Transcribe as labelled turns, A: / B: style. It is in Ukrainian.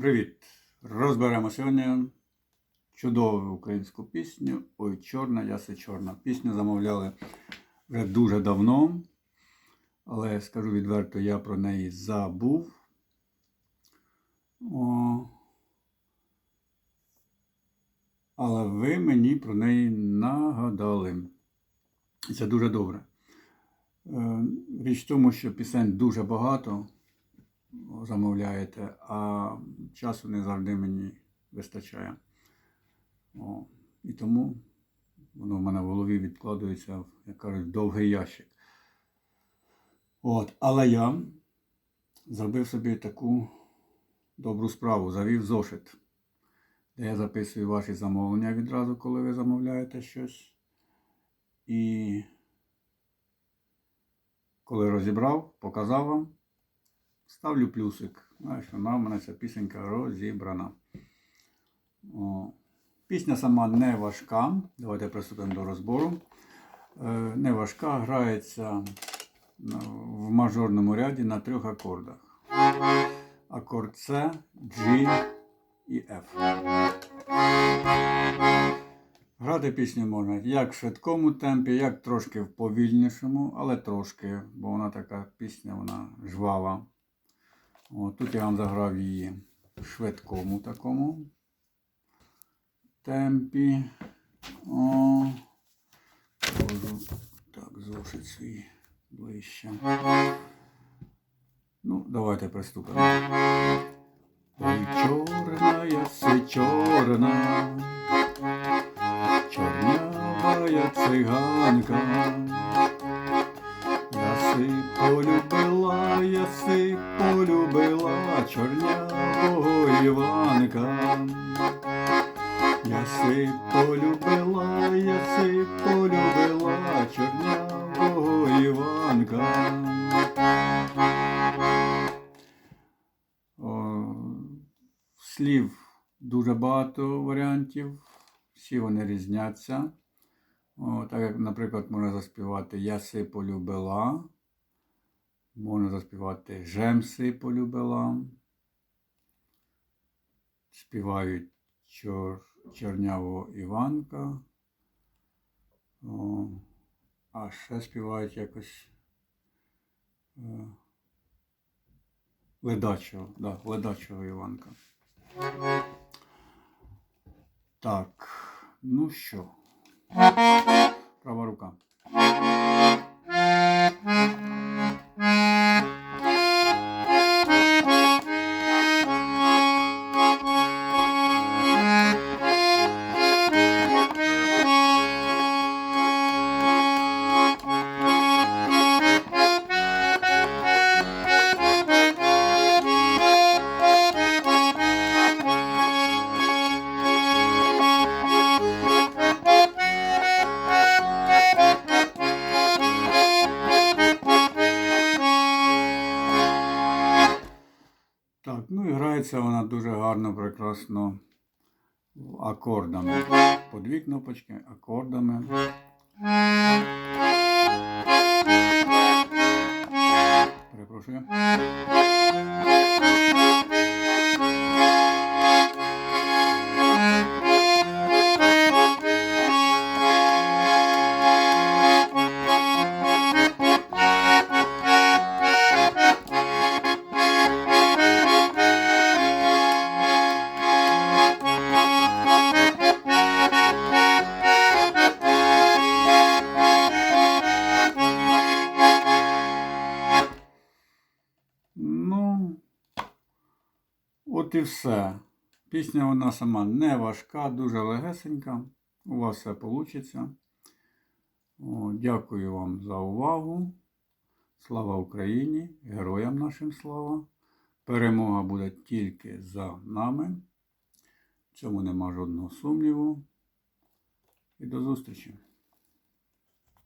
A: Привіт! Розберемо сьогодні чудову українську пісню Ой, чорна, яси чорна. Пісню замовляли вже дуже давно, але скажу відверто, я про неї забув. О, але ви мені про неї нагадали. І це дуже добре. Е, Річ в тому, що пісень дуже багато замовляєте, а часу не завжди мені вистачає. О, і тому воно в мене в голові відкладується, як кажуть, довгий ящик. От, але я зробив собі таку добру справу, завів зошит, де я записую ваші замовлення відразу, коли ви замовляєте щось. І коли розібрав, показав вам, ставлю плюсик. Знаєш, вона в мене ця пісенька розібрана. О. Пісня сама не важка. Давайте приступимо до розбору. Е, не важка, грається в мажорному ряді на трьох акордах. Акорд С, G і F. Грати пісню можна як в швидкому темпі, як трошки в повільнішому, але трошки, бо вона така пісня, вона жвава. О, тут я вам заграв її в швидкому такому темпі. О, положу так, зошит свій ближче. Ну, давайте приступимо. Ой, чорна, яси чорна, чорнявая циганка. Яси полюбила, яси полюбила чорнявого Іванка. Яси полюбила, яси полюбила чорнявого Іванка. О, слів дуже багато варіантів, всі вони різняться. О, так як, наприклад, можна заспівати Яси полюбила, можна заспівати Жемси полюбила. Співають чор, Чорнявого Іванка. О, а ще співають якось е, ледачого, да, Іванка. Так, ну що. Права рука. Грається вона дуже гарно, прекрасно акордами. По дві кнопочки, акордами. Перепрошую. От і все. Пісня вона сама не важка, дуже легесенька. У вас все вийде. Дякую вам за увагу. Слава Україні! Героям нашим слава! Перемога буде тільки за нами. В цьому нема жодного сумніву. І до зустрічі!